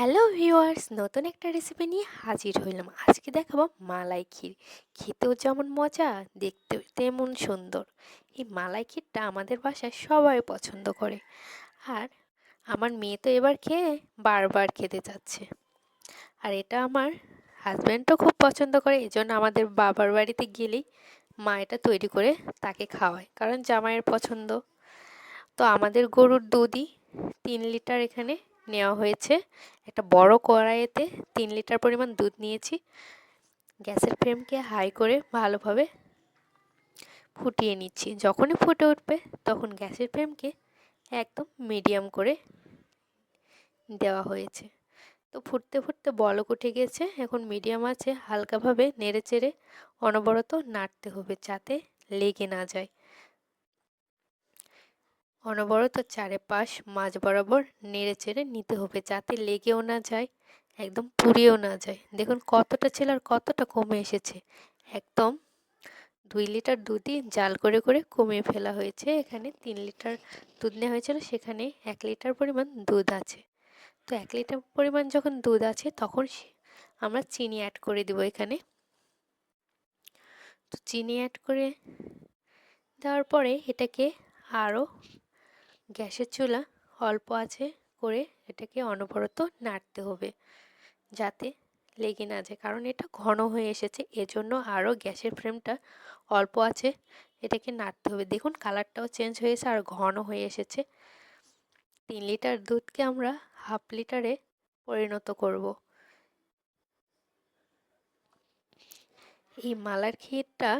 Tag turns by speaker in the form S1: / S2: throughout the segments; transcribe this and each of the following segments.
S1: Hello viewers, নতুন একটা recipe নিয়ে হাজির হইলাম। আজকে দেখাবো মালাই ক্ষীর। খেতেও যেমন মজা, দেখতেও তেমন সুন্দর। এই মালাই ক্ষীরটা আমাদের বাসায় সবাই পছন্দ করে। আর আমার মেয়ে তো এবার খেয়ে বারবার খেতে চাচ্ছে। আর এটা আমার হাজব্যান্ডও খুব পছন্দ করে এই জন্য আমাদের বাবার বাড়িতে গেলেই মা এটা তৈরি করে তাকে খাওয়ায়, কারণ জামাইয়ের পছন্দ। তো আমাদের গরুর দুধই তিন লিটার এখানে নেওয়া হয়েছে। একটা বড় কড়াইতে তিন লিটার পরিমাণ দুধ নিয়েছি। গ্যাসের ফ্লেমকে হাই করে ভালোভাবে ফুটিয়ে নিচ্ছি। যখনই ফুটে উঠবে তখন গ্যাসের ফ্লেমকে একদম মিডিয়াম করে দেওয়া হয়েছে। তো ফুটতে ফুটতে বলক উঠে গেছে। এখন মিডিয়াম আছে। হালকাভাবে নেড়ে চেড়ে অনবরত নাড়তে হবে যাতে লেগে না যায়। অনবরত চারেপাশ মাঝ বরাবর নেড়ে চেড়ে নিতে হবে যাতে লেগেও না যায়, একদম পুড়িয়েও না যায়। দেখুন কতটা ছিল আর কতটা কমে এসেছে। একদম দুই লিটার দুধই জাল করে করে কমিয়ে ফেলা হয়েছে। এখানে তিন লিটার দুধ নেওয়া হয়েছিল, সেখানে এক লিটার পরিমাণ দুধ আছে। তো এক লিটার পরিমাণ যখন দুধ আছে, তখন আমরা চিনি অ্যাড করে দিব এখানে। তো চিনি অ্যাড করে দেওয়ার পরে এটাকে আরও গ্যাসের চুলা অল্প আছে করে এটাকে অনবরত নাড়তে হবে যাতে লেগে না যায়। কারণ এটা ঘন হয়ে এসেছে, এজন্য আরও গ্যাসের ফ্লেমটা অল্প আছে, এটাকে নাড়তে হবে। দেখুন, কালারটাও চেঞ্জ হয়েছে আর ঘন হয়ে এসেছে। তিন লিটার দুধকে আমরা হাফ লিটারে পরিণত করব। এই মালার ক্ষীরটা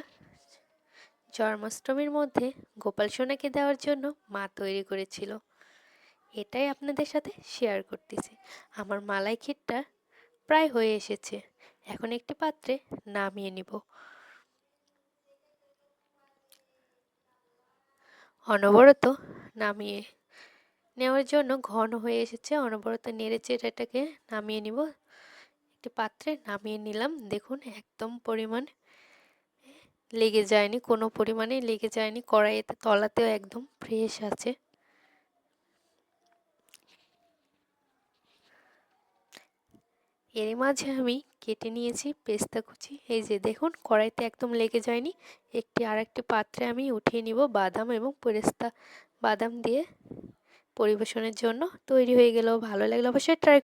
S1: জন্মাষ্টমীর মধ্যে গোপাল সোনাকে দেওয়ার জন্য মা তৈরি করেছিল। এটাই আপনাদের সাথে শেয়ার করতেছি। আমার মালাই ক্ষীরটা প্রায় হয়ে এসেছে। এখন একটি পাত্রে নামিয়ে নিব। অনবরত নামিয়ে নেওয়ার জন্য ঘন হয়ে এসেছে। অনবরত নেড়ে এটাকে নামিয়ে নিব। একটি পাত্রে নামিয়ে নিলাম। দেখুন, একদম পরিমাণ লেগে যায়নি, কোনো পরিমাণে লেগে যায়নি। কড়াইতে, তলাতেও একদম ফ্রেশ আছে। এর মাঝে আমি কেটে নিয়েছি পেস্তা কুচি। এই যে দেখুন, কড়াইতে একদম লেগে যায়নি। একটি আর একটি পাত্রে আমি উঠিয়ে নিব বাদাম এবং পেস্তা বাদাম দিয়ে পরিবেশনের জন্য তৈরি হয়ে গেল। ভালো লাগলে অবশ্যই ট্রাই